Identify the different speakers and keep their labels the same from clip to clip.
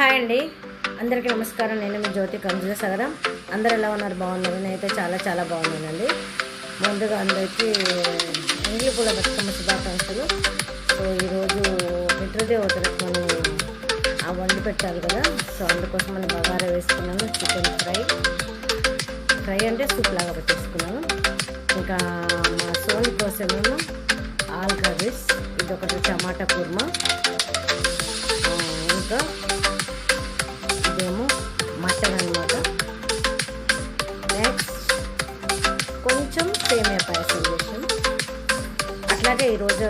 Speaker 1: Hi అండి. అందరికీ నమస్కారం. నేను మీ జ్యోతి కంజుల సగరం. అందరు ఎలా ఉన్నారు? బాగున్నారు? నేనైతే చాలా చాలా బాగున్నానండి. ముందుగా అందరికీ ఎంగిలి పూల బతుకమ్మ శుభాకాంక్షలు. సో ఈరోజు పితృదేవతలకు మనం ఆ వండి పెట్టాలి కదా. సో అందుకోసం మనం బగారా వేసుకున్నాను చికెన్ ఫ్రై. ఫ్రై అంటే సూప్ లాగా పెట్టేసుకున్నాను ఇంకా మా సోని కోసమేమో ఆల్ కర్రీస్. ఇదొకటి టమాటా కుర్మా. ఇంకా ఇదేమో మటన్ అనమాట నెక్స్ట్ కొంచెం సేమియా పాయసం చేసాం అట్లాగే ఈరోజు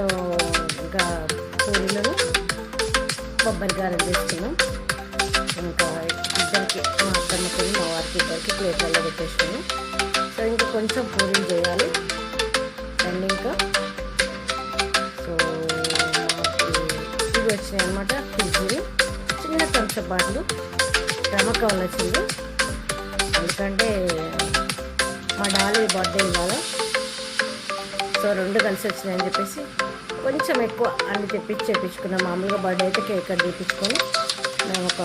Speaker 1: ఇంకా పూరీలను కొబ్బరి గారెలు చేసుకున్నాం ఇంకా ఇద్దరికి మా అత్తమ్మకి మా వారికి ఇద్దరికి ప్లేట్లలో పెట్టేసాను సో ఇంకా కొంచెం పూరీలు చేయాలి. అండ్ ఇంకా సో ఇవి వచ్చినాయి అనమాట ఫ్రిడ్జ్ని చిన్న కొంచెం బాటలు రమకావలు వచ్చింది ఎందుకంటే మా డాలీ బర్త్డే ఇవాళ సో రెండు కలిసి వచ్చినాయని చెప్పేసి కొంచెం ఎక్కువ అన్ని తెప్పించి చేపించుకున్నాం మామూలుగా బర్త్డే అయితే కేక్ కట్ తెప్పించుకొని మేము ఒక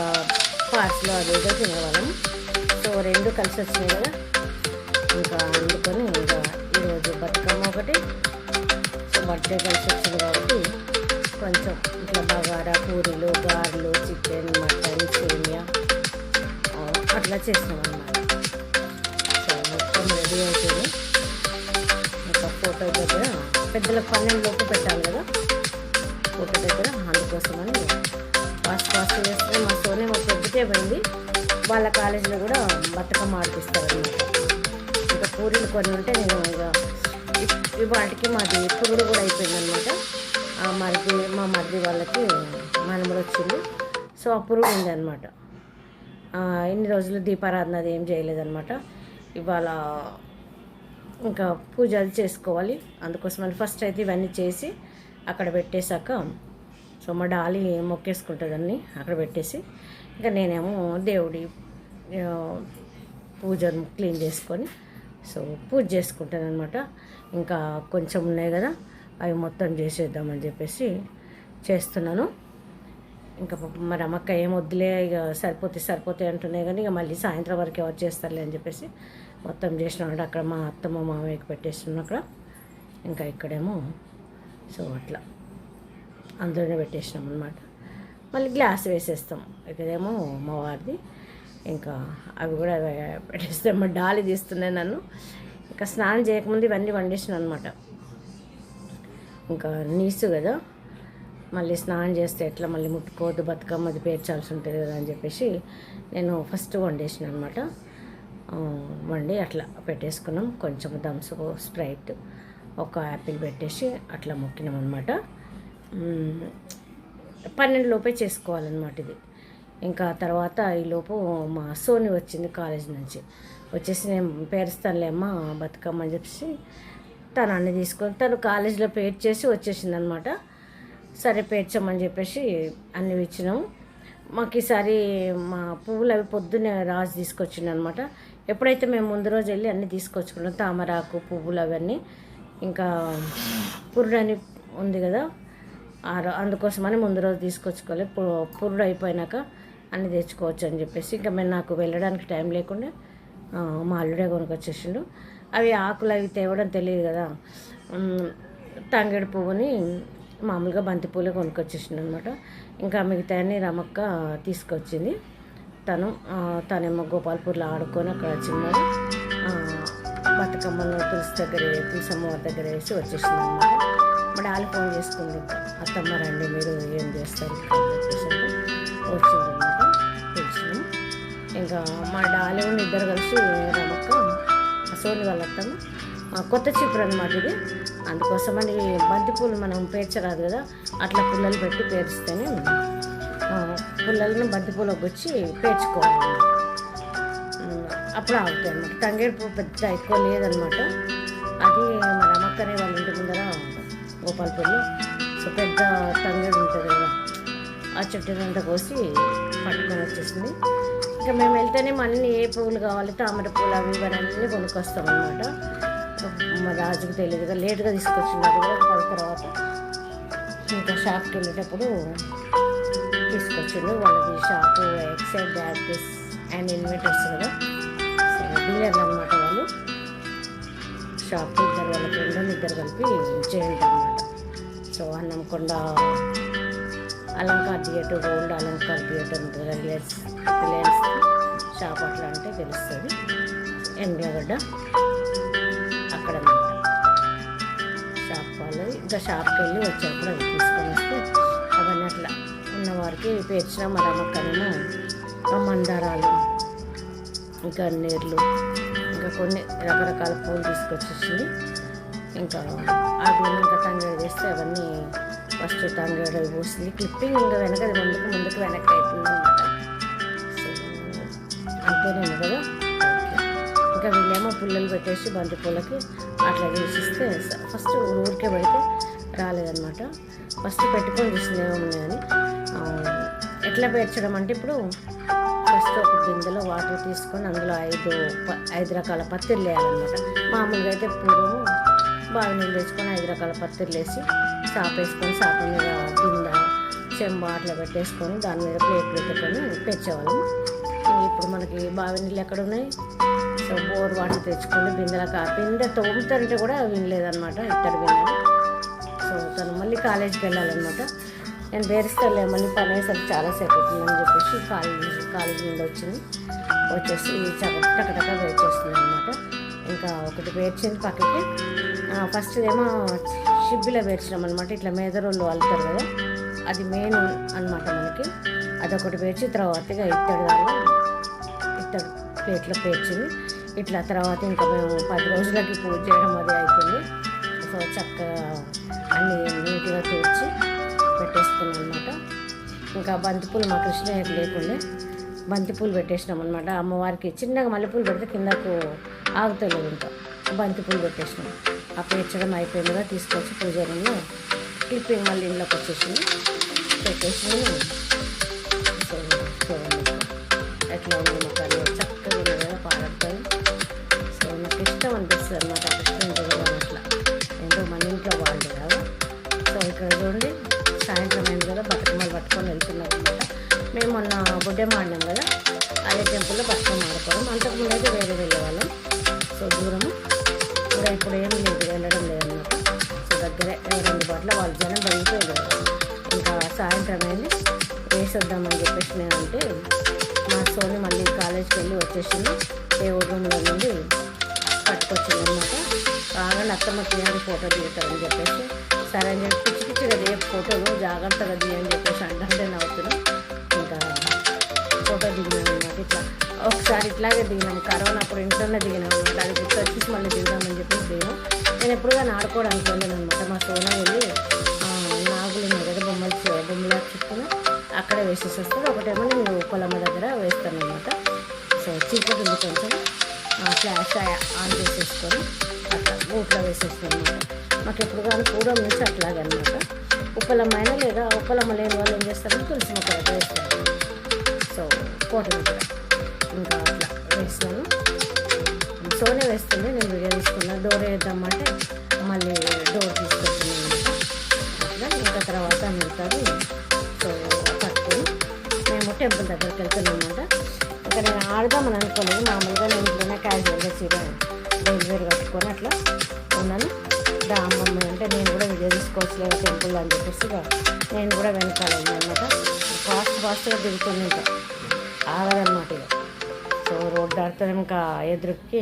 Speaker 1: పార్స్లో అది ఏదో తినేవాళ్ళం. సో రెండు కలిసి వచ్చినాయి కదా. ఇంకా అందుకొని ఇంకా ఈరోజు బతుకమ్మ ఒకటి. సో బర్త్డే కలిసి వచ్చింది కాబట్టి కొంచెం ఇట్లా బగారా పూరీలు గారెలు చికెన్ మటన్ సేమియా అట్లా చేసినాం అన్నమాట సో మొత్తం రెడీ అవుతుంది ఒక ఫోటో దగ్గర పెద్దల పన్నెండు లోపు పెట్టాలి కదా? ఫోటో దగ్గర అందుకోసమని ఫాస్ట్ ఫాస్ట్ చేస్తే మా సోనే మా పెద్దకే పోయింది. వాళ్ళ కాలేజీలో కూడా బతుకమ్మ ఆడిపిస్తారు ఇంకా పూరీలు కొన్ని ఉంటే నేను ఇక వాటికి మాది పురుడు కూడా అయిపోయింది అనమాట మరిది మా మరిది వాళ్ళకి మనములు వచ్చింది. సో ఆ పురుడు ఉంది అనమాట ఇన్ని రోజులు దీపారాధన అది ఏం చేయలేదనమాట ఇవాళ ఇంకా పూజ అది చేసుకోవాలి. అందుకోసమని ఫస్ట్ అయితే ఇవన్నీ చేసి అక్కడ పెట్టేశాక సో మా డాలి మొక్కేసుకుంటుందని అక్కడ పెట్టేసి. ఇంకా నేనేమో దేవుడి పూజను క్లీన్ చేసుకొని సో పూజ చేసుకుంటాను అనమాట ఇంకా కొంచెం ఉన్నాయి కదా అవి మొత్తం చేసేద్దామని చెప్పేసి చేస్తున్నాను. ఇంకా మరి అమ్మక్క ఏం వద్దులే ఇక సరిపోతే సరిపోతే అంటున్నాయి కానీ ఇక మళ్ళీ సాయంత్రం వరకు ఎవరు చేస్తారులే అని చెప్పేసి మొత్తం చేసినాడు అక్కడ మా అత్తమ్మ మామయ్యకి పెట్టేస్తున్నాం అక్కడ. ఇంకా ఇక్కడేమో సో అట్లా అందులోనే పెట్టేసినాం అనమాట మళ్ళీ గ్లాస్ వేసేస్తాం. ఇక్కడేమో అమ్మవారిది ఇంకా అవి కూడా పెట్టేస్తాం మా డాలి తీస్తున్నాయి నన్ను. ఇంకా స్నానం చేయకముందు ఇవన్నీ వండేసిన అనమాట ఇంకా నీసు కదా మళ్ళీ స్నానం చేస్తే ఎట్లా మళ్ళీ ముట్టుకోవద్దు బతుకమ్మ అది పేర్చాల్సి ఉంటుంది కదా అని చెప్పేసి నేను ఫస్ట్ వండేసిన అనమాట వండి అట్లా పెట్టేసుకున్నాం. కొంచెం థమ్స్ స్ప్రైట్ ఒక యాపిల్ పెట్టేసి అట్లా మొక్కినాం అనమాట పన్నెండు లోపే చేసుకోవాలన్నమాట ఇది. ఇంకా తర్వాత ఈ లోపు మా సోని వచ్చింది కాలేజ్ నుంచి. వచ్చేసి నేను పేరుస్తానులే అమ్మ బతుకమ్మ అని చెప్పేసి తను అన్ని తీసుకొని తను కాలేజీలో పేరు చేసి వచ్చేసింది అనమాట సరే పేర్చమని చెప్పేసి అన్నీ ఇచ్చినాము మాకు ఈసారి మా పువ్వులు అవి పొద్దున్నే రాజు తీసుకొచ్చిండు అనమాట ఎప్పుడైతే మేము ముందు రోజు వెళ్ళి అన్నీ తీసుకొచ్చుకున్నాం తామరాకు పువ్వులు అవన్నీ. ఇంకా పురుడని ఉంది కదా ఆ అందుకోసమని ముందు రోజు తీసుకొచ్చుకోవాలి పు- పురుడు అయిపోయినాక అన్నీ తెచ్చుకోవచ్చు అని చెప్పేసి ఇంకా మేము నాకు వెళ్ళడానికి టైం లేకుండా మా అల్లుడే కొనుకొచ్చేసిండు అవి ఆకులు అవి తేవడం తెలియదు కదా. తంగేడు పువ్వుని మామూలుగా బంతిపూలే కొనుక్కొచ్చేసింది అనమాట ఇంకా మిగతాయన్ని రమక్క తీసుకొచ్చింది. తను తనేమో గోపాల్పూర్లో ఆడుకొని అక్కడ చిన్నది బతుకమ్మను తులసి దగ్గర తులసి అమ్మవారి దగ్గర వేసి వచ్చేసింది అనమాట మా వాళ్ళు ఫోన్ చేసుకుంది అత్తమ్మ రండి మీరు ఏం చేస్తారు? వచ్చింది అనమాట తెలిసింది ఇంకా మా డాలి ఉన్న ఇద్దరు కలిసి రమక్క సోని వాళ్ళ అత్తమ్మ కొత్త చీపురు అనమాట ఇది. అందుకోసమని బంతిపూలు మనం పేర్చరాదు కదా అట్లా పుల్లలు పెట్టి పేర్చితేనే పుల్లలను బంతిపూలకి వచ్చి పేర్చుకోవాలి అప్పుడు ఆగుతాయి అనమాట తంగేడు పువ్వు పెద్ద ఎక్కువ లేదనమాట అది మన అమ్మక్కనే వాళ్ళ ఇంటి ముందర గోపాలపల్లి సో పెద్ద తంగేడు ఉంటుంది కదా ఆ చెట్టునంతా కోసి పట్టుకొని వచ్చేసింది. ఇంకా మేము వెళ్తేనే అన్ని ఏ పువ్వులు కావాలి తామర పూలు అవి ఇవన్నీ కొనుక్కొస్తాం అనమాట మా రాజుకు తెలియదు లేట్గా తీసుకొచ్చినప్పుడు కూడా పది తర్వాత. ఇంకా షాప్కి వెళ్ళేటప్పుడు తీసుకొచ్చిండు. వాళ్ళది shop Exide batteries and inverters కదా. డీలర్లు అనమాట వాళ్ళు. షాప్ ఇద్దరు వాళ్ళ ఫ్రెండ్ ఇద్దరు కలిపి చేయండి అనమాట so Hanamkonda Alankar theatre gold Alankar theatre ఉంటుంది రిలయన్స్ రిలయన్స్ షాప్ అట్లా అంటే తెలుస్తుంది. ఎండిగడ్డ ఇంకా షాప్కి వెళ్ళి వచ్చేప్పుడు అవి తీసుకొని వస్తే అవన్నీ అట్లా ఉన్నవారికి పేర్చిన మరి ఆ మందారాలు ఇంకా నీర్లు ఇంకా కొన్ని రకరకాల పూలు తీసుకొచ్చేసింది ఇంకా అవి ఇంకా తంగేడు చేస్తే అవన్నీ ఫస్ట్ తంగేడు పూసింది క్లిప్పింగ్ ఇంకా వెనక అది ముందుకు ముందుకు వెనక్కి అవుతుంది అనమాట సో అంతేనేమో కదా? ఇంకా వీళ్ళేమో పుల్లలు పెట్టేసి బంతి పూలకి అట్లా చేసిస్తే ఫస్ట్ ఊరికే పెడితే రాలేదన్నమాట. ఫస్ట్ పెట్టుకొని చూసింది ఏమున్నాయని ఎట్లా పేర్చడం అంటే ఇప్పుడు ఫస్ట్ ఒక గిన్నెలో వాటర్ తీసుకొని అందులో ఐదు ఐదు రకాల పత్తిర్లు వేయాలన్నమాట. మామూలుగా అయితే పూర్వము బావి నీళ్ళు తెచ్చుకొని ఐదు రకాల పత్తిర్లు వేసి సాప్ వేసుకొని సాప మీద గిన్నె చెంబ అట్లా పెట్టేసుకొని దాని మీద ప్లేట్లు పెట్టుకొని తెచ్చేవాళ్ళం ఇప్పుడు మనకి బావి నీళ్ళు ఎక్కడ ఉన్నాయి? సో బోర్ వాటర్ తెచ్చుకొని బిందెలకు కా బిందె తోముతుంటే కూడా వినలేదన్నమాట ఇద్దరు బిందెలు కాలేజీకి వెళ్ళాలన్నమాట. నేను వేరుస్తాలే మళ్ళీ పని అయ్యేసరికి చాలాసేపు అవుతుందని చెప్పేసి కాలేజీ కాలేజీ నుండి వచ్చింది. వచ్చేసి టకటక వెయిట్ చేస్తుంది అనమాట ఇంకా ఒకటి పేర్చింది పక్కకి. ఫస్ట్ ఏమో షిబ్బిలో పేర్చడం అనమాట ఇట్లా మేదరోళ్ళు అల్లుతారు కదా అది మెయిన్ అన్నమాట మనకి. అదొకటి పేర్చి తర్వాత ఇక ఇత్తడి ఇత్తడి ప్లేట్లో పేర్చింది. ఇట్లా తర్వాత ఇంకా మేము పది రోజులకి పూజ చేయడం అది అవుతుంది చక్కగా అన్నీ నీట్గా తూర్చి పెట్టేసుకున్నాం అనమాట ఇంకా బంతిపూలు మా కృష్ణయ్యకు లేకుండే బంతిపూలు పెట్టేసినాం అనమాట అమ్మవారికి చిన్నగా మల్లెపూలు పెడితే కిందకు ఆగుతలేదు ఇంకా బంతిపూలు పెట్టేసినాం. ఆ పేర్చడం అయిపోయిందిగా తీసుకొచ్చి పూజ రూమ్లో క్లిప్పింగ్ మళ్ళీ ఇంట్లోకి వచ్చేసింది. పెట్టేసి ఎట్లా ఉంది మొక్కలు చక్కగా పారడతాయి సో నాకు ఇష్టం అనిపిస్తుంది అనమాట ఇక్కడ చూడండి సాయంత్రం అయింది కదా బతుకమ్మలు పట్టుకొని వెళ్తున్నాం అనమాట మేము మొన్న బుడ్డెమ్మ ఆడినాం కదా అదే టెంపుల్లో బతుకమ్మ ఆడుకోవడం. అంతకుముందు అయితే వేరే వెళ్ళేవాళ్ళం సో దూరము. కూడా ఇప్పుడు ఏం లేదు వెళ్ళడం లేదన్నమాట. సో దగ్గరే రెండు బాట్ల వాళ్ళ జనం పెరిగిపోయింది కదా ఇంకా సాయంత్రం అయింది. వేసొద్దామని చెప్పేసి నేను మా సోని మళ్ళీ కాలేజ్కి వెళ్ళి వచ్చేసింది దేవుడి రూమ్లో నుండి పట్టుకొచ్చింది అనమాట బాగా అత్తమ్మ తీయాలి ఫోటో దిగుతారని చెప్పేసి సరే అని చెప్పి పిచ్చి పిచ్చిగా దిగే ఫోటోలు జాగ్రత్తగా దిగని చెప్పేసి అంటే నవ్వుతున్నాం. ఇంకా ఫోటో దిగినాం అనమాట ఇట్లా. ఒకసారి ఇట్లాగే దిగినాం కరోనా అప్పుడు ఇంట్లోనే దిగినాం అనమాట. అది గుర్తు వచ్చేసి మళ్ళీ దిగుదామని చెప్పి దిగినాం నేను ఎప్పుడుగా ఆడుకోవడానికి వెళ్ళాను అనమాట. మా సోనా వెళ్ళి నాగులు మీద కదా బొమ్మలు చూ- బొమ్మల అక్కడే వేసేసి వస్తారు ఒకటేమో నేను పొలమ్మ దగ్గర వేస్తాను అనమాట. సో చీకటి ఉంది కొంచెం. ఫ్లాష్ ఆన్ చేసేసుకొని అట్లా బూట్లో వేసేస్తాను అనమాట. మాకు ఎప్పుడు కానీ పూర్వం నుంచి అట్లాగే అనమాట ఉప్పలమ్మైన లేదా ఉప్పలమ్మ లేని వాళ్ళు ఏం చేస్తారంటే తులసి మొక్క వేస్తారు. సో కోటలు కూడా ఇంకా అట్లా వేస్తాను. సోనే వేస్తుంది నేను వీడియో తీసుకున్నా. డోర్ వేద్దామంటే మళ్ళీ డోర్ తీసుకొచ్చింది అట్లా ఇంకా తర్వాత మిగతాది సో పట్టుకొని మేము టెంపుల్ దగ్గరికి వెళ్తున్నాం అనమాట ఇంకా నేను ఆడదామని అనుకోలేదు. మామూలుగా నేను ఇంట్లోనే క్యాజువల్గా చీర వేరు కట్టుకొని అట్లా ఉన్నాను. దా అమ్మమ్మ అంటే నేను కూడా వీడియో తీసుకోవచ్చు టెంపుల్ అని చెప్పేసి నేను కూడా వెనకాల అనమాట ఫాస్ట్ ఫాస్ట్గా దిగుతుంది ఇంకా. ఆగదనమాట ఇక. సో రోడ్డు దాటితే ఇంకా ఎదురుకి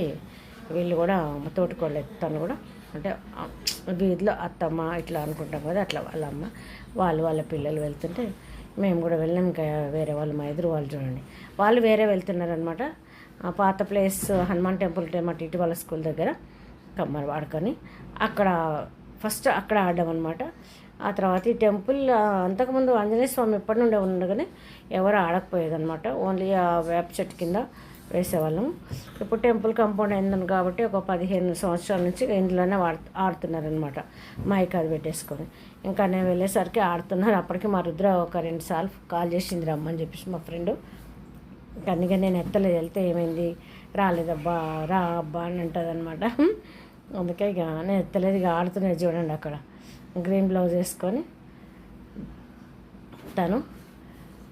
Speaker 1: వీళ్ళు కూడా తోటికోళ్ళు తను కూడా. అంటే వీధిలో అత్తమ్మ ఇట్లా అనుకుంటాం కదా అట్లా వాళ్ళ అమ్మ. వాళ్ళు వాళ్ళ పిల్లలు వెళ్తుంటే మేము కూడా వెళ్ళాం ఇంకా వేరే వాళ్ళు మా ఎదురు వాళ్ళు చూడండి. వాళ్ళు వేరే వెళ్తున్నారనమాట పాత ప్లేస్ హనుమాన్ టెంపుల్ అటు ఇటు వాళ్ళ స్కూల్ దగ్గర కమ్మర్ వాడుకొని అక్కడ ఫస్ట్ అక్కడ ఆడడం అనమాట ఆ తర్వాత ఈ టెంపుల్ అంతకుముందు ఆంజనేయ స్వామి ఎప్పటి నుండే ఉండగానే ఎవరు ఆడకపోయేదన్నమాట. ఓన్లీ ఆ వేప చెట్టు కింద వేసేవాళ్ళం. ఇప్పుడు టెంపుల్ కాంపౌండ్ అయిందని కాబట్టి ఒక పదిహేను సంవత్సరాల నుంచి ఇందులోనే వాడు ఆడుతున్నారనమాట మైక్ అది పెట్టేసుకొని. ఇంకా నేను వెళ్ళేసరికి ఆడుతున్నారు. అప్పటికి మా రుద్ర ఒక రెండు సార్లు కాల్ చేసింది రమ్మని చెప్పేసి మా ఫ్రెండ్. అందుకే నేను ఎత్తలేదు. వెళ్తే ఏమైంది? రాలేదబ్బా రా అబ్బా అని అంటుంది అనమాట అందుకే ఇక నేను ఎత్తలేదు ఇక ఆడుతున్నది చూడండి అక్కడ. గ్రీన్ బ్లౌజ్ వేసుకొని తను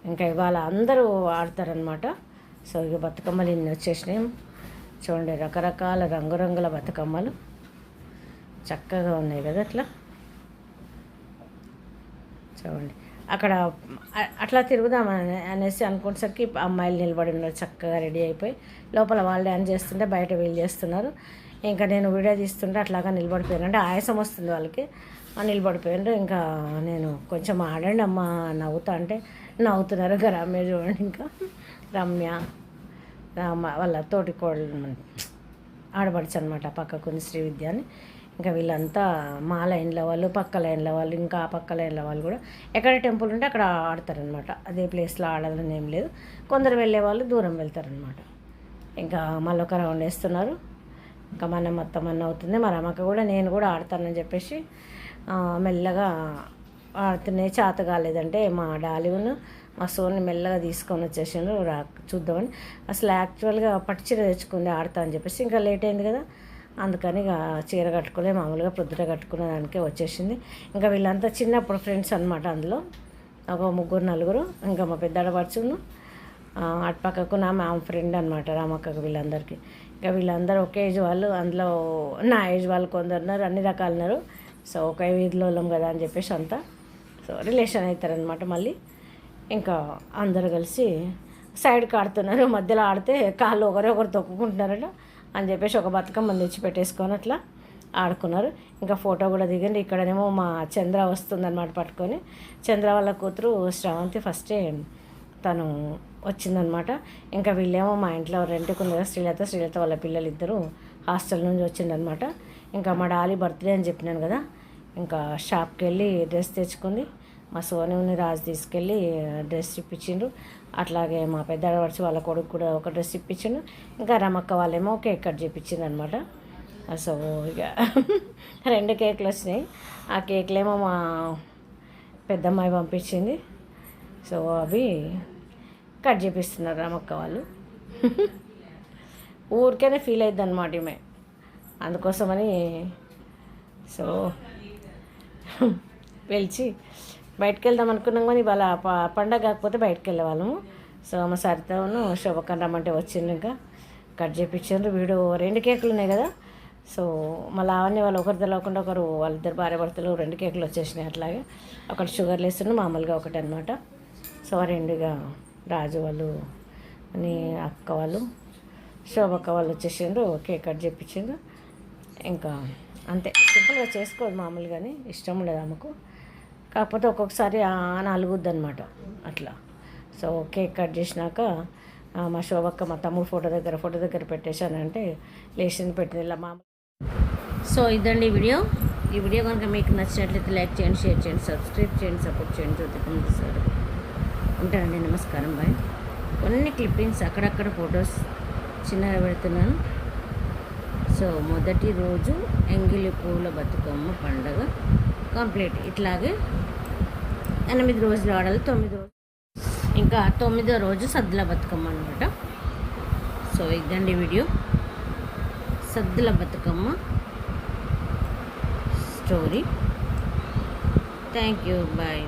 Speaker 1: ఇంకా ఇవాళ అందరూ ఆడతారనమాట సో ఇక బతుకమ్మలు ఇన్ని వచ్చేసినాయి. చూడండి రకరకాల రంగురంగుల బతుకమ్మలు. చక్కగా ఉన్నాయి కదా అట్లా. చూడండి. అక్కడ అట్లా తిరుగుదాం అనేసి అనుకునేసరికి అమ్మాయిలు నిలబడి ఉన్నారు. చక్కగా రెడీ అయిపోయి లోపల వాళ్ళు డ్యాన్స్ చేస్తుంటే బయట వీళ్ళు చేస్తున్నారు. ఇంకా నేను వీడియో తీస్తుంటే అట్లాగా నిలబడిపోయాను. అంటే ఆయాసం వస్తుంది వాళ్ళకి. నిలబడిపోయాను ఇంకా నేను కొంచెం ఆడండి అమ్మ నవ్వుతా అంటే నవ్వుతున్నారు ఇంకా రమ్య చూడండి ఇంకా. రమ్య రామ వాళ్ళ తోటి కోడలు ఆడపడుచు అనమాట పక్కకుని శ్రీ విద్య అని ఇంకా వీళ్ళంతా మా లైన్ల వాళ్ళు పక్క లైన్ల వాళ్ళు ఇంకా ఆ పక్క లైన్ల వాళ్ళు కూడా ఎక్కడ టెంపుల్ ఉంటే అక్కడ ఆడతారనమాట అదే ప్లేస్లో ఆడాలని ఏం లేదు. కొందరు వెళ్ళే వాళ్ళు దూరం వెళ్తారనమాట ఇంకా మళ్ళీ ఒక రౌండ్ వేస్తున్నారు. ఇంకా మన మొత్తం అన్న అవుతుంది. మా రమక్క కూడా నేను కూడా ఆడతానని చెప్పేసి మెల్లగా ఆడుతున్నాయి చేత కాలేదంటే మా డాలివును మా సోన్ని మెల్లగా తీసుకొని వచ్చేసాను రా చూద్దామని. అసలు యాక్చువల్గా పట్టు చీర తెచ్చుకుంది ఆడతా అని చెప్పేసి ఇంకా లేట్ అయింది కదా. అందుకని ఇక చీర కట్టుకోలే మామూలుగా పొద్దుట కట్టుకునే దానికే వచ్చేసింది. ఇంకా వీళ్ళంతా చిన్నప్పుడు ఫ్రెండ్స్ అనమాట అందులో. ఒక ముగ్గురు నలుగురు ఇంకా మా పెద్ద ఆడపడుచును ఆ, అటుపక్కకు నా మా ఫ్రెండ్ అనమాట రామక్కకు వీళ్ళందరికీ. ఇంకా వీళ్ళందరూ ఒకే ఏజ్ వాళ్ళు అందులో నా ఏజ్ వాళ్ళు కొందరు ఉన్నారు అన్ని రకాలు ఉన్నారు. సో ఒకే వీధిలో వాళ్ళం కదా అని చెప్పేసి అంతా. సో రిలేషన్ అవుతారనమాట మళ్ళీ. ఇంకా అందరు కలిసి సైడ్కి ఆడుతున్నారు మధ్యలో ఆడితే కాళ్ళు ఒకరే ఒకరు తొక్కుకుంటున్నారట అని చెప్పేసి ఒక బతుకమ్మ తెచ్చి పెట్టేసుకొని అట్లా ఆడుకున్నారు. ఇంకా ఫోటో కూడా దిగండి ఇక్కడనేమో మా చంద్ర వస్తుందన్నమాట పట్టుకొని. చంద్ర వాళ్ళ కూతురు శ్రావంతి ఫస్టే తను వచ్చిందనమాట. ఇంకా వీళ్ళేమో మా ఇంట్లో రెంట్కి ఉంది కదా శ్రీలత శ్రీలత వాళ్ళ పిల్లలు ఇద్దరు హాస్టల్ నుంచి వచ్చిందనమాట. ఇంకా మా డాలీ బర్త్డే అని చెప్పినాను కదా ఇంకా షాప్కి వెళ్ళి డ్రెస్ తెచ్చుకుంది మా సోనీని రాజు తీసుకెళ్ళి డ్రెస్ ఇప్పించిండ్రు. అట్లాగే మా పెద్ద ఆడపడిచి వాళ్ళ కొడుకు కూడా ఒక డ్రెస్ ఇప్పించిండు. ఇంకా రమక్క వాళ్ళేమో కేక్ కట్ చేయించింది అనమాట సో ఇక రెండు కేకులు వచ్చినాయి. ఆ కేకులేమో మా పెద్దమ్మాయి పంపించింది. సో అవి కట్ చేపిస్తున్నారు రామక్క వాళ్ళు. ఊరికేనే ఫీల్ అయింది అనమాట ఈమె. అందుకోసమని సో పిలిచి బయటకు వెళ్దాం అనుకున్నాం కానీ ఇవాళ ప- పండగ కాకపోతే బయటకు వెళ్ళేవాళ్ళము సో మా సరితను శుభకం రమ్మంటే వచ్చిండ్రు ఇంకా కట్ చేయించారు వీడు రెండు కేకులు ఉన్నాయి కదా. సో మళ్ళీ అవన్నీ వాళ్ళు ఒకరి తెలవకుండా ఒకరు వాళ్ళిద్దరు భార్య భర్తలు రెండు కేకులు వచ్చేసినాయి అట్లాగే. ఒకటి షుగర్ లేస్తున్న మామూలుగా ఒకటి అనమాట సో రెండుగా రాజు వాళ్ళు అని అక్క వాళ్ళు శోభక్క వాళ్ళు వచ్చేసిండ్రు కేక్ కట్ చేయించిండ్రు ఇంకా అంతే సింపుల్గా చేసుకోదు మామూలుగానే ఇష్టం ఉండదు ఆమెకు. కాకపోతే ఒక్కొక్కసారి నలుగుద్ది అనమాట అట్లా. సో కేక్ కట్ చేసినాక మా శోభక్క మా తమ్ముడు ఫోటో దగ్గర ఫోటో దగ్గర పెట్టేశానంటే లేచింది పెట్టింది ఇలా మామూలు. సో ఇదండి ఈ వీడియో. ఈ వీడియో కనుక మీకు నచ్చినట్లయితే లైక్ చేయండి షేర్ చేయండి సబ్స్క్రైబ్ చేయండి సపోర్ట్ చేయండి జ్యోతి సార్. ఉంటానండి నమస్కారం బాయ్. కొన్ని క్లిప్పింగ్స్ అక్కడక్కడ ఫొటోస్ చిన్నగా పెడుతున్నాను. సో మొదటి రోజు ఎంగిలి పూల బతుకమ్మ పండగ కంప్లీట్. ఇట్లాగే ఎనిమిది రోజులు ఆడాలి తొమ్మిది రోజులు. ఇంకా తొమ్మిదో రోజు సద్దుల బతుకమ్మ అనమాట సో ఇదండి video. Saddula Bathukamma story. Thank you bye.